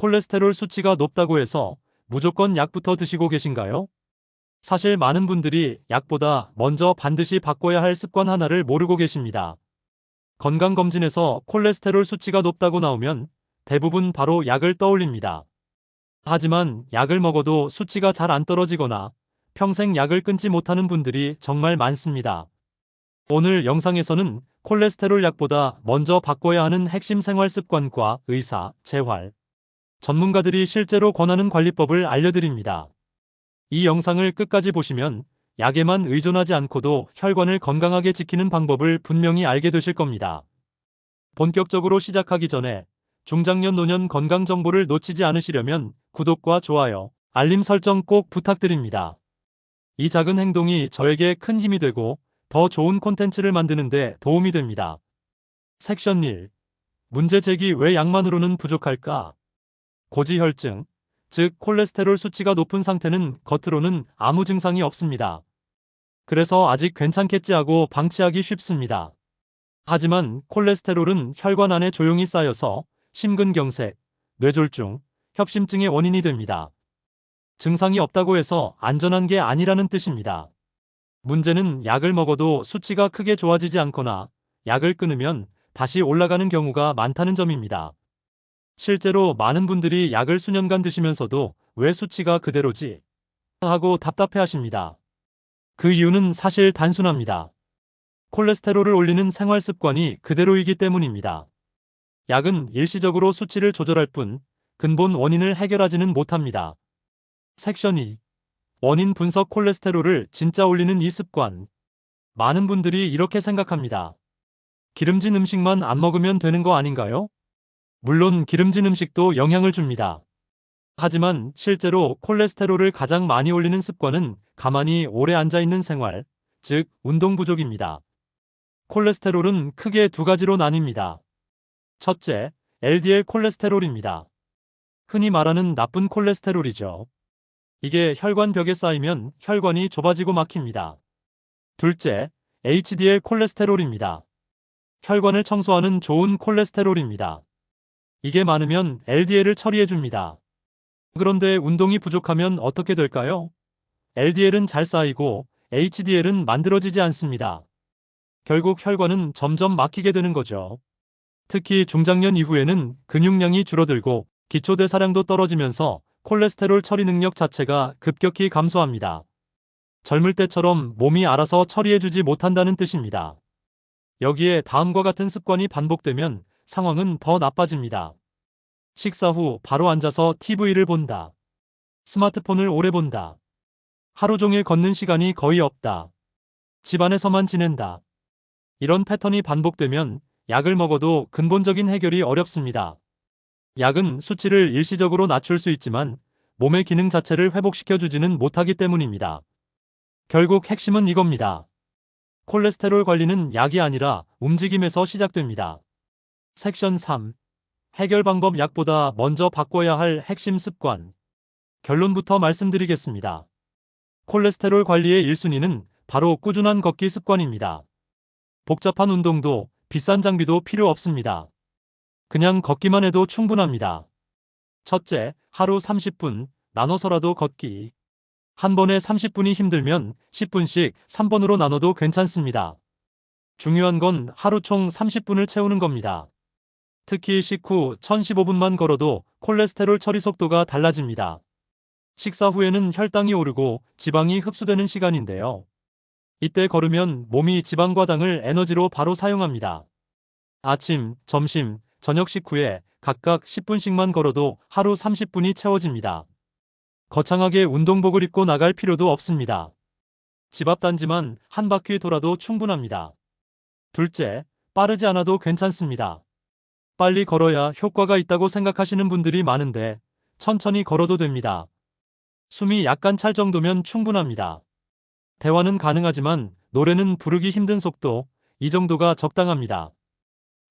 콜레스테롤 수치가 높다고 해서 무조건 약부터 드시고 계신가요? 사실 많은 분들이 약보다 먼저 반드시 바꿔야 할 습관 하나를 모르고 계십니다. 건강검진에서 콜레스테롤 수치가 높다고 나오면 대부분 바로 약을 떠올립니다. 하지만 약을 먹어도 수치가 잘 안 떨어지거나 평생 약을 끊지 못하는 분들이 정말 많습니다. 오늘 영상에서는 콜레스테롤 약보다 먼저 바꿔야 하는 핵심 생활 습관과 의사, 재활, 전문가들이 실제로 권하는 관리법을 알려드립니다. 이 영상을 끝까지 보시면 약에만 의존하지 않고도 혈관을 건강하게 지키는 방법을 분명히 알게 되실 겁니다. 본격적으로 시작하기 전에 중장년 노년 건강 정보를 놓치지 않으시려면 구독과 좋아요, 알림 설정 꼭 부탁드립니다. 이 작은 행동이 저에게 큰 힘이 되고 더 좋은 콘텐츠를 만드는데 도움이 됩니다. 섹션 1. 문제 제기 왜 약만으로는 부족할까? 고지혈증, 즉 콜레스테롤 수치가 높은 상태는 겉으로는 아무 증상이 없습니다. 그래서 아직 괜찮겠지 하고 방치하기 쉽습니다. 하지만 콜레스테롤은 혈관 안에 조용히 쌓여서 심근경색, 뇌졸중, 협심증의 원인이 됩니다. 증상이 없다고 해서 안전한 게 아니라는 뜻입니다. 문제는 약을 먹어도 수치가 크게 좋아지지 않거나 약을 끊으면 다시 올라가는 경우가 많다는 점입니다. 실제로 많은 분들이 약을 수년간 드시면서도 왜 수치가 그대로지? 하고 답답해 하십니다. 그 이유는 사실 단순합니다. 콜레스테롤을 올리는 생활 습관이 그대로이기 때문입니다. 약은 일시적으로 수치를 조절할 뿐 근본 원인을 해결하지는 못합니다. 섹션 2. 원인 분석 콜레스테롤을 진짜 올리는 이 습관. 많은 분들이 이렇게 생각합니다. 기름진 음식만 안 먹으면 되는 거 아닌가요? 물론 기름진 음식도 영향을 줍니다. 하지만 실제로 콜레스테롤을 가장 많이 올리는 습관은 가만히 오래 앉아 있는 생활, 즉 운동 부족입니다. 콜레스테롤은 크게 두 가지로 나뉩니다. 첫째, LDL 콜레스테롤입니다. 흔히 말하는 나쁜 콜레스테롤이죠. 이게 혈관 벽에 쌓이면 혈관이 좁아지고 막힙니다. 둘째, HDL 콜레스테롤입니다. 혈관을 청소하는 좋은 콜레스테롤입니다. 이게 많으면 LDL을 처리해줍니다. 그런데 운동이 부족하면 어떻게 될까요? LDL은 잘 쌓이고 HDL은 만들어지지 않습니다. 결국 혈관은 점점 막히게 되는 거죠. 특히 중장년 이후에는 근육량이 줄어들고 기초대사량도 떨어지면서 콜레스테롤 처리 능력 자체가 급격히 감소합니다. 젊을 때처럼 몸이 알아서 처리해주지 못한다는 뜻입니다. 여기에 다음과 같은 습관이 반복되면 상황은 더 나빠집니다. 식사 후 바로 앉아서 TV를 본다. 스마트폰을 오래 본다. 하루 종일 걷는 시간이 거의 없다. 집안에서만 지낸다. 이런 패턴이 반복되면 약을 먹어도 근본적인 해결이 어렵습니다. 약은 수치를 일시적으로 낮출 수 있지만 몸의 기능 자체를 회복시켜주지는 못하기 때문입니다. 결국 핵심은 이겁니다. 콜레스테롤 관리는 약이 아니라 움직임에서 시작됩니다. 섹션 3. 해결 방법 약보다 먼저 바꿔야 할 핵심 습관. 결론부터 말씀드리겠습니다. 콜레스테롤 관리의 1순위는 바로 꾸준한 걷기 습관입니다. 복잡한 운동도 비싼 장비도 필요 없습니다. 그냥 걷기만 해도 충분합니다. 첫째, 하루 30분, 나눠서라도 걷기. 한 번에 30분이 힘들면 10분씩 3번으로 나눠도 괜찮습니다. 중요한 건 하루 총 30분을 채우는 겁니다. 특히 식후 1015분만 걸어도 콜레스테롤 처리 속도가 달라집니다. 식사 후에는 혈당이 오르고 지방이 흡수되는 시간인데요. 이때 걸으면 몸이 지방과 당을 에너지로 바로 사용합니다. 아침, 점심, 저녁 식후에 각각 10분씩만 걸어도 하루 30분이 채워집니다. 거창하게 운동복을 입고 나갈 필요도 없습니다. 집 앞 단지만 한 바퀴 돌아도 충분합니다. 둘째, 빠르지 않아도 괜찮습니다. 빨리 걸어야 효과가 있다고 생각하시는 분들이 많은데 천천히 걸어도 됩니다. 숨이 약간 찰 정도면 충분합니다. 대화는 가능하지만 노래는 부르기 힘든 속도, 이 정도가 적당합니다.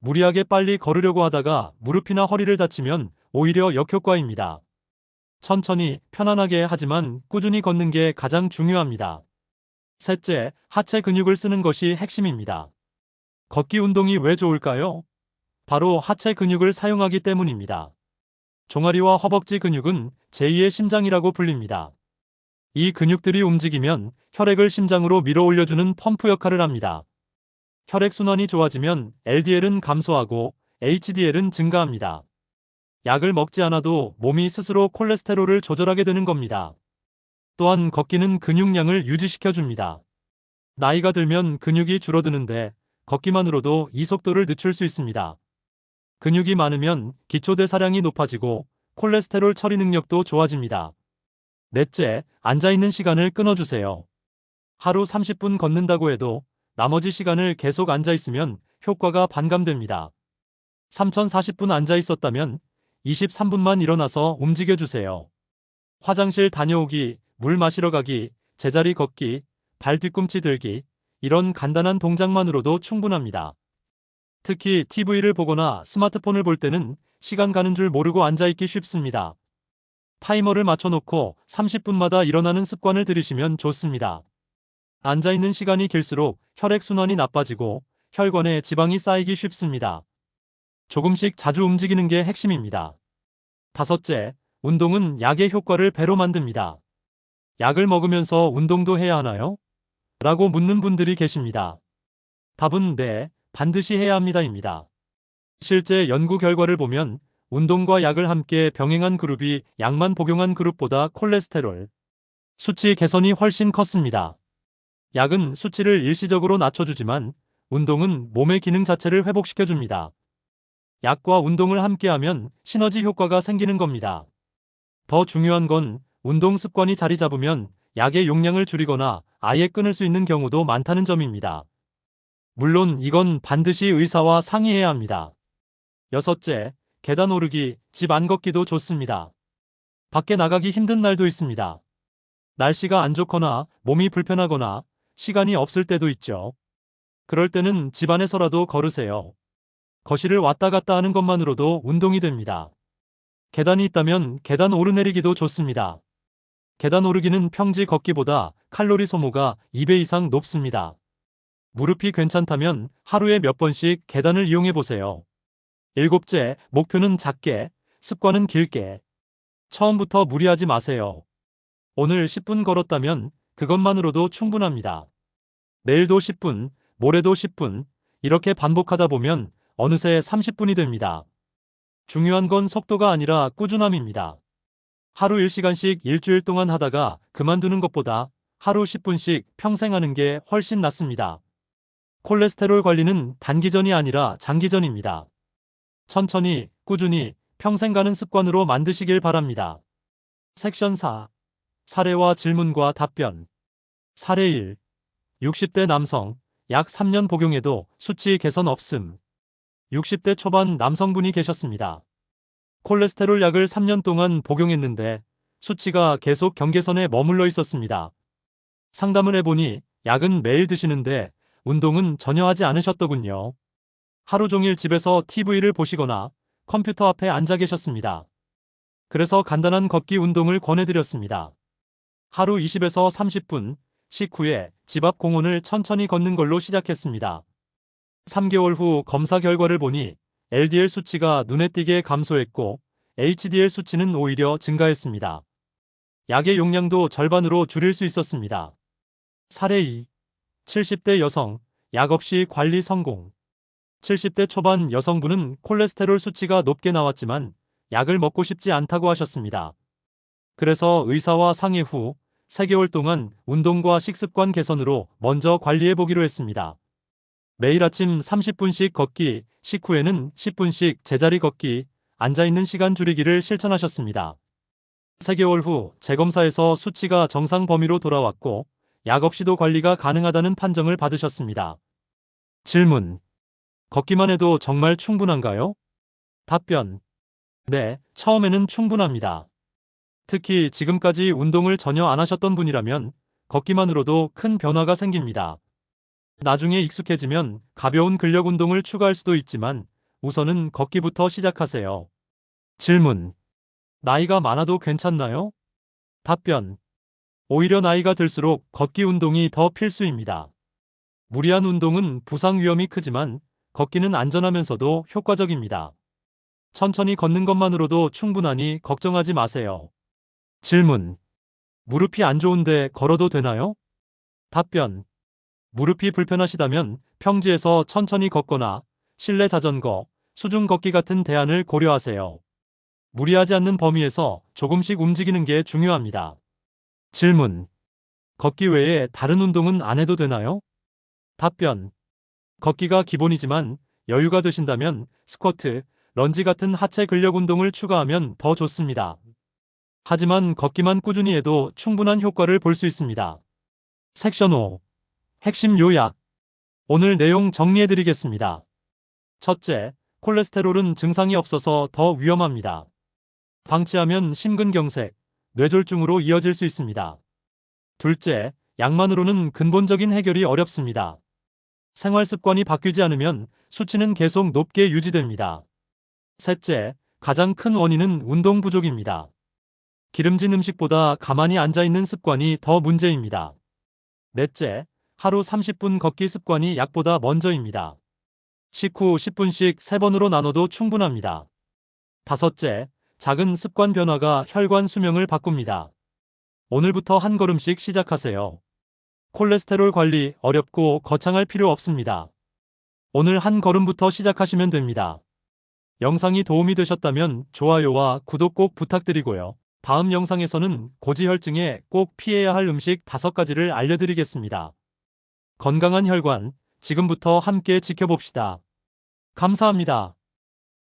무리하게 빨리 걸으려고 하다가 무릎이나 허리를 다치면 오히려 역효과입니다. 천천히 편안하게 하지만 꾸준히 걷는 게 가장 중요합니다. 셋째, 하체 근육을 쓰는 것이 핵심입니다. 걷기 운동이 왜 좋을까요? 바로 하체 근육을 사용하기 때문입니다. 종아리와 허벅지 근육은 제2의 심장이라고 불립니다. 이 근육들이 움직이면 혈액을 심장으로 밀어 올려주는 펌프 역할을 합니다. 혈액순환이 좋아지면 LDL은 감소하고 HDL은 증가합니다. 약을 먹지 않아도 몸이 스스로 콜레스테롤을 조절하게 되는 겁니다. 또한 걷기는 근육량을 유지시켜 줍니다. 나이가 들면 근육이 줄어드는데 걷기만으로도 이 속도를 늦출 수 있습니다. 근육이 많으면 기초대사량이 높아지고 콜레스테롤 처리 능력도 좋아집니다. 넷째, 앉아있는 시간을 끊어주세요. 하루 30분 걷는다고 해도 나머지 시간을 계속 앉아있으면 효과가 반감됩니다. 3040분 앉아있었다면 23분만 일어나서 움직여주세요. 화장실 다녀오기, 물 마시러 가기, 제자리 걷기, 발 뒤꿈치 들기, 이런 간단한 동작만으로도 충분합니다. 특히 TV를 보거나 스마트폰을 볼 때는 시간 가는 줄 모르고 앉아있기 쉽습니다. 타이머를 맞춰놓고 30분마다 일어나는 습관을 들이시면 좋습니다. 앉아있는 시간이 길수록 혈액순환이 나빠지고 혈관에 지방이 쌓이기 쉽습니다. 조금씩 자주 움직이는 게 핵심입니다. 다섯째, 운동은 약의 효과를 배로 만듭니다. 약을 먹으면서 운동도 해야 하나요? 라고 묻는 분들이 계십니다. 답은 네, 반드시 해야 합니다입니다. 실제 연구 결과를 보면 운동과 약을 함께 병행한 그룹이 약만 복용한 그룹보다 콜레스테롤 수치 개선이 훨씬 컸습니다. 약은 수치를 일시적으로 낮춰주지만 운동은 몸의 기능 자체를 회복시켜줍니다. 약과 운동을 함께하면 시너지 효과가 생기는 겁니다. 더 중요한 건 운동 습관이 자리 잡으면 약의 용량을 줄이거나 아예 끊을 수 있는 경우도 많다는 점입니다. 물론 이건 반드시 의사와 상의해야 합니다. 여섯째, 계단 오르기, 집 안 걷기도 좋습니다. 밖에 나가기 힘든 날도 있습니다. 날씨가 안 좋거나 몸이 불편하거나 시간이 없을 때도 있죠. 그럴 때는 집 안에서라도 걸으세요. 거실을 왔다 갔다 하는 것만으로도 운동이 됩니다. 계단이 있다면 계단 오르내리기도 좋습니다. 계단 오르기는 평지 걷기보다 칼로리 소모가 2배 이상 높습니다. 무릎이 괜찮다면 하루에 몇 번씩 계단을 이용해 보세요. 일곱째, 목표는 작게, 습관은 길게. 처음부터 무리하지 마세요. 오늘 10분 걸었다면 그것만으로도 충분합니다. 내일도 10분, 모레도 10분, 이렇게 반복하다 보면 어느새 30분이 됩니다. 중요한 건 속도가 아니라 꾸준함입니다. 하루 1시간씩 일주일 동안 하다가 그만두는 것보다 하루 10분씩 평생 하는 게 훨씬 낫습니다. 콜레스테롤 관리는 단기전이 아니라 장기전입니다. 천천히, 꾸준히, 평생 가는 습관으로 만드시길 바랍니다. 섹션 4. 사례와 질문과 답변. 사례 1. 60대 남성, 약 3년 복용해도 수치 개선 없음. 60대 초반 남성분이 계셨습니다. 콜레스테롤 약을 3년 동안 복용했는데 수치가 계속 경계선에 머물러 있었습니다. 상담을 해보니 약은 매일 드시는데 운동은 전혀 하지 않으셨더군요. 하루 종일 집에서 TV를 보시거나 컴퓨터 앞에 앉아 계셨습니다. 그래서 간단한 걷기 운동을 권해드렸습니다. 하루 20에서 30분, 식후에 집 앞 공원을 천천히 걷는 걸로 시작했습니다. 3개월 후 검사 결과를 보니 LDL 수치가 눈에 띄게 감소했고 HDL 수치는 오히려 증가했습니다. 약의 용량도 절반으로 줄일 수 있었습니다. 사례 2. 70대 여성, 약 없이 관리 성공. 70대 초반 여성분은 콜레스테롤 수치가 높게 나왔지만 약을 먹고 싶지 않다고 하셨습니다. 그래서 의사와 상의 후 3개월 동안 운동과 식습관 개선으로 먼저 관리해 보기로 했습니다. 매일 아침 30분씩 걷기, 식후에는 10분씩 제자리 걷기, 앉아있는 시간 줄이기를 실천하셨습니다. 3개월 후 재검사에서 수치가 정상 범위로 돌아왔고 약 없이도 관리가 가능하다는 판정을 받으셨습니다. 질문. 걷기만 해도 정말 충분한가요? 답변. 네, 처음에는 충분합니다. 특히 지금까지 운동을 전혀 안 하셨던 분이라면 걷기만으로도 큰 변화가 생깁니다. 나중에 익숙해지면 가벼운 근력 운동을 추가할 수도 있지만 우선은 걷기부터 시작하세요. 질문. 나이가 많아도 괜찮나요? 답변. 오히려 나이가 들수록 걷기 운동이 더 필수입니다. 무리한 운동은 부상 위험이 크지만 걷기는 안전하면서도 효과적입니다. 천천히 걷는 것만으로도 충분하니 걱정하지 마세요. 질문. 무릎이 안 좋은데 걸어도 되나요? 답변. 무릎이 불편하시다면 평지에서 천천히 걷거나 실내 자전거, 수중 걷기 같은 대안을 고려하세요. 무리하지 않는 범위에서 조금씩 움직이는 게 중요합니다. 질문. 걷기 외에 다른 운동은 안 해도 되나요? 답변. 걷기가 기본이지만 여유가 되신다면 스쿼트, 런지 같은 하체 근력 운동을 추가하면 더 좋습니다. 하지만 걷기만 꾸준히 해도 충분한 효과를 볼 수 있습니다. 섹션 5. 핵심 요약. 오늘 내용 정리해 드리겠습니다. 첫째, 콜레스테롤은 증상이 없어서 더 위험합니다. 방치하면 심근경색, 뇌졸중으로 이어질 수 있습니다. 둘째, 약만으로는 근본적인 해결이 어렵습니다. 생활 습관이 바뀌지 않으면 수치는 계속 높게 유지됩니다. 셋째, 가장 큰 원인은 운동 부족입니다. 기름진 음식보다 가만히 앉아 있는 습관이 더 문제입니다. 넷째, 하루 30분 걷기 습관이 약보다 먼저입니다. 식후 10분씩 3번으로 나눠도 충분합니다. 다섯째, 작은 습관 변화가 혈관 수명을 바꿉니다. 오늘부터 한 걸음씩 시작하세요. 콜레스테롤 관리 어렵고 거창할 필요 없습니다. 오늘 한 걸음부터 시작하시면 됩니다. 영상이 도움이 되셨다면 좋아요와 구독 꼭 부탁드리고요. 다음 영상에서는 고지혈증에 꼭 피해야 할 음식 5가지를 알려드리겠습니다. 건강한 혈관, 지금부터 함께 지켜봅시다. 감사합니다.